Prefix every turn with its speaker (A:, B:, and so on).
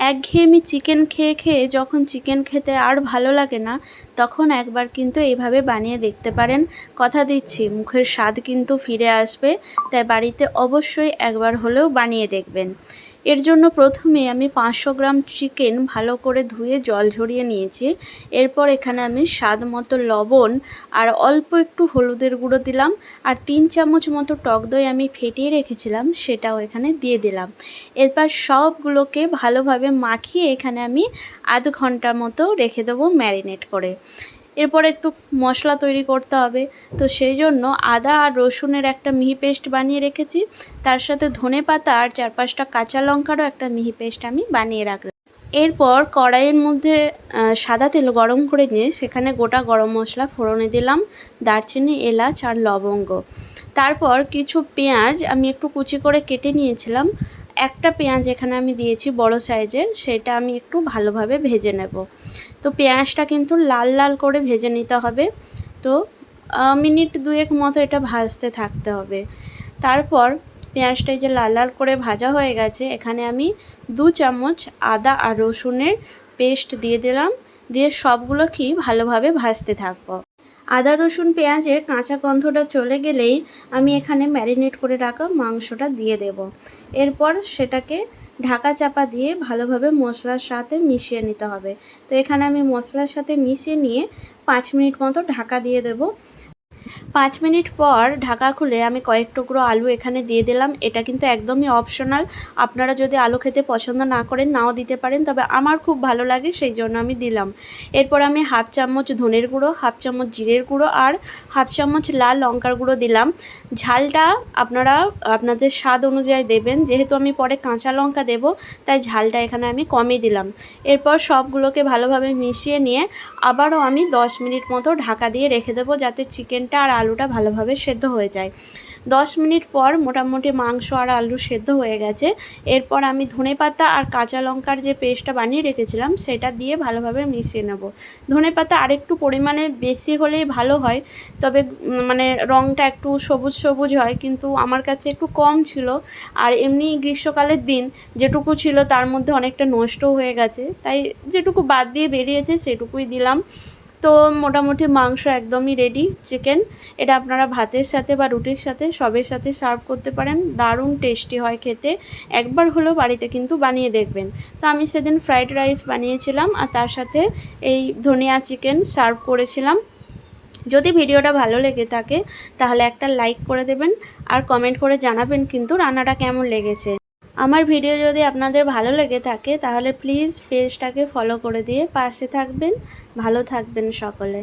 A: একঘেয়েমি চিকেন খেয়ে খেয়ে যখন চিকেন খেতে আর ভালো লাগে না, তখন একবার কিন্তু এইভাবে বানিয়ে দেখতে পারেন। কথা দিচ্ছি, মুখের স্বাদ কিন্তু ফিরে আসবে, তাই বাড়িতে অবশ্যই একবার হলেও বানিয়ে দেখবেন। এর জন্য প্রথমে আমি পাঁচশো গ্রাম চিকেন ভালো করে ধুয়ে জল ঝরিয়ে নিয়েছি। এরপর এখানে আমি স্বাদ মতো লবণ আর অল্প একটু হলুদের গুঁড়ো দিলাম আর তিন চামচ মতো টক দই আমি ফেটিয়ে রেখেছিলাম, সেটাও এখানে দিয়ে দিলাম। এরপর সবগুলোকে ভালোভাবে মাখিয়ে এখানে আমি আধ ঘণ্টা মতো রেখে দেবো ম্যারিনেট করে। এরপর একটু মশলা তৈরি করতে হবে। তো সেই জন্য আদা আর রসুনের একটা মিহি পেস্ট বানিয়ে রেখেছি। তার সাথে ধনে পাতা আর চার পাঁচটা কাঁচা লঙ্কারও একটা মিহি পেস্ট আমি বানিয়ে রাখলাম। এরপর কড়াইয়ের মধ্যে সাদা তেল গরম করে নিয়ে সেখানে গোটা গরম মশলা ফোড়নে দিলাম, দারচিনি, এলাচ আর লবঙ্গ। তারপর কিছু পেঁয়াজ আমি একটু কুচি করে কেটে নিয়েছিলাম। একটা পেঁয়াজ এখানে আমি দিয়েছি বড় সাইজের, সেটা আমি একটু ভালোভাবে ভেজে নেব। তো পেঁয়াজটা কিন্তু লাল লাল করে ভেজে নিতে হবে। তো মিনিট দুয়েক মতো এটা ভাজতে থাকতে হবে। তারপর পেঁয়াজটা যে লাল লাল করে ভাজা হয়ে গেছে, এখানে আমি দু চামচ আদা আর রসুনের পেস্ট দিয়ে দিলাম। দিয়ে সবগুলো কি ভালোভাবে ভাজতে থাকব। আদা, রসুন, পেঁয়াজের কাঁচা গন্ধটা চলে গেলেই আমি এখানে ম্যারিনেট করে রাখা মাংসটা দিয়ে দেব। এরপর সেটাকে ঢাকা চাপা দিয়ে ভালোভাবে মশলার সাথে মিশিয়ে নিতে হবে। তো এখানে আমি মশলার সাথে মিশিয়ে নিয়ে পাঁচ মিনিট মতো ঢাকা দিয়ে দেবো। পাঁচ মিনিট পর ঢাকা খুলে আমি কয়েক টুকরো আলু এখানে দিয়ে দিলাম। এটা কিন্তু একদমই অপশনাল আপনারা যদি আলু খেতে পছন্দ না করেন, নাও দিতে পারেন, তবে আমার খুব ভালো লাগে, সেই জন্য আমি দিলাম। এরপর আমি হাফ চামচ ধনের গুঁড়ো, হাফ চামচ জিরের গুঁড়ো আর হাফ চামচ লাল লঙ্কার গুঁড়ো দিলাম। ঝালটা আপনারা আপনাদের স্বাদ অনুযায়ী দেবেন। যেহেতু আমি পরে কাঁচা লঙ্কা দেব, তাই ঝালটা এখানে আমি কমই দিলাম। এরপর সবগুলোকে ভালোভাবে মিশিয়ে নিয়ে আবারও আমি দশ মিনিট মতো ঢাকা দিয়ে রেখে দেবো, যাতে চিকেনটা আর আলুটা ভালোভাবে সেদ্ধ হয়ে যায়। দশ মিনিট পর মোটামুটি মাংস আর আলু সেদ্ধ হয়ে গেছে। এরপর আমি ধনে পাতা আর কাঁচা লঙ্কার যে পেস্টটা বানিয়ে রেখেছিলাম, সেটা দিয়ে ভালোভাবে মিশিয়ে নেব। ধনে পাতা আরেকটু পরিমাণে বেশি হলেই ভালো হয়, তবে মানে রঙটা একটু সবুজ সবুজ হয়, কিন্তু আমার কাছে একটু কম ছিল। আর এমনি গ্রীষ্মকালের দিন যেটুকু ছিল, তার মধ্যে অনেকটা নষ্টও হয়ে গেছে। তাই যেটুকু বাদ দিয়ে বেরিয়েছে, সেটুকুই দিলাম। তো মোটামুটি মাংস একদমই রেডি চিকেন এটা আপনারা ভাতের সাথে বা রুটির সাথে সবের সাথে সার্ভ করতে পারেন। দারুণ টেস্টি হয় খেতে। একবার হলেও বাড়িতে কিন্তু বানিয়ে দেখবেন। তো আমি সেদিন ফ্রাইড রাইস বানিয়েছিলাম আর তার সাথে এই ধনিয়া চিকেন সার্ভ করেছিলাম। যদি ভিডিওটা ভালো লেগে থাকে, তাহলে একটা লাইক করে দেবেন। আর কমেন্ট করে জানাবেন কিন্তু রান্নাটা কেমন লেগেছে। আমার ভিডিও যদি আপনাদের ভালো লেগে থাকে, তাহলে প্লিজ পেজটাকে ফলো করে দিয়ে পাশে থাকবেন। ভালো থাকবেন সকলে।